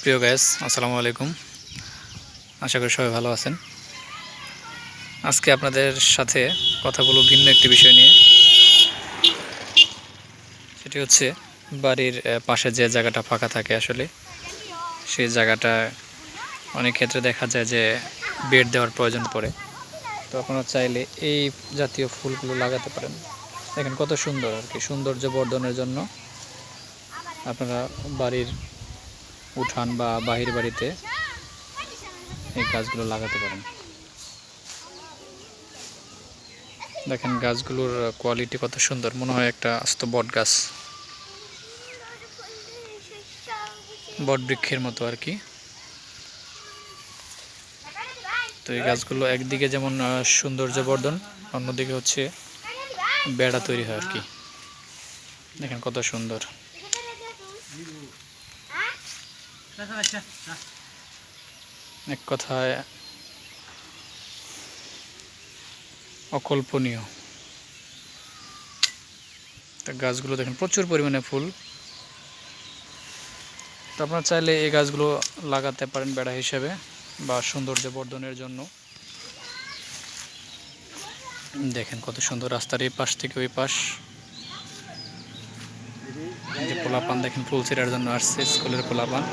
প্রিয় গ্যাস আসসালামু আলাইকুম। আশা করি সবাই ভালো আছেন। আজকে আপনাদের সাথে কথা বলব ভিন্ন একটি বিষয় নিয়ে। সেটি হচ্ছে বাড়ির পাশে যে জায়গাটা ফাঁকা থাকে আসলে, সেই জায়গাটা অনেক ক্ষেত্রে দেখা যায় যে বেড দেওয়ার প্রয়োজন পড়ে। তো আপনারা চাইলে এই জাতীয় ফুলগুলো লাগাতে পারেন। দেখেন কত সুন্দর আর কি সৌন্দর্য বর্ধনের জন্য আপনারা বাড়ির উঠান বা বাহির বাড়িতে এই গাছগুলো লাগাতে পারেন। দেখেন গাছগুলোর কোয়ালিটি কত সুন্দর। মনে হয় একটা আস্ত বট গাছ। বট বৃক্ষের মতো আর কি। তো এই গাছগুলো একদিকে যেমন সৌন্দর্য বর্ধন অন্যদিকে হচ্ছে বেড়া তৈরি হয় আর কি। দেখেন কত সুন্দর। এক কথায় অকল্পনীয়। তা গাছগুলো দেখেন, প্রচুর পরিমাণে ফুল। তো আপনারা চাইলে এই গাছগুলো লাগাতে পারেন বেড়া হিসেবে বা সৌন্দর্য বর্ধনের জন্য। দেখেন কত সুন্দর রাস্তার এই পাশ থেকে ওই পাশ। যে পোলাপান দেখেন, ফুল ছিঁড়ার জন্য আসছে স্কুলের পোলাপান।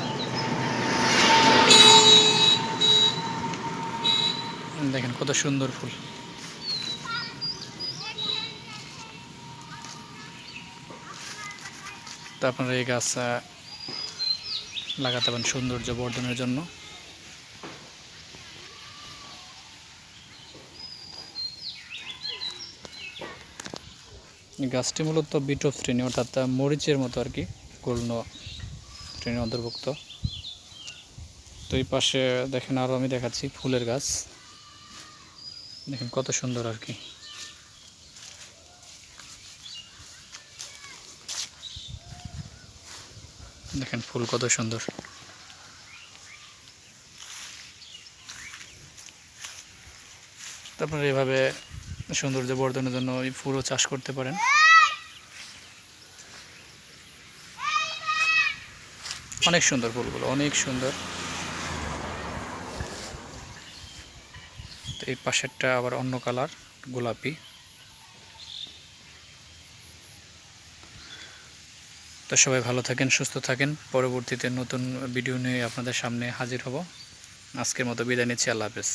দেখেন কত সুন্দর ফুল। তো আপনারা এই গাছ লাগাতে পারেন সৌন্দর্য বর্ধনের জন্য। গাছটি মূলত বিটপ শ্রেণি অর্থাৎ মরিচের মতো আর কি গুল্ম শ্রেণির অন্তর্ভুক্ত। তো এই পাশে দেখেন আরও আমি দেখাচ্ছি ফুলের গাছ। দেখেন কত সুন্দর আর কি। দেখেন ফুল কত সুন্দর। তারপরে এভাবে সৌন্দর্য বর্ধনের জন্য এই ফুলও চাষ করতে পারেন। অনেক সুন্দর ফুলগুলো, অনেক সুন্দর। এই পাশেরটা আবার অন্য কালার, গোলাপি। তো সবাই ভালো থাকেন, সুস্থ থাকেন। পরবর্তীতে নতুন ভিডিও নিয়ে আপনাদের সামনে হাজির হব। আজকের মতো বিদায় নিচ্ছি, আল্লাহ হাফেজ।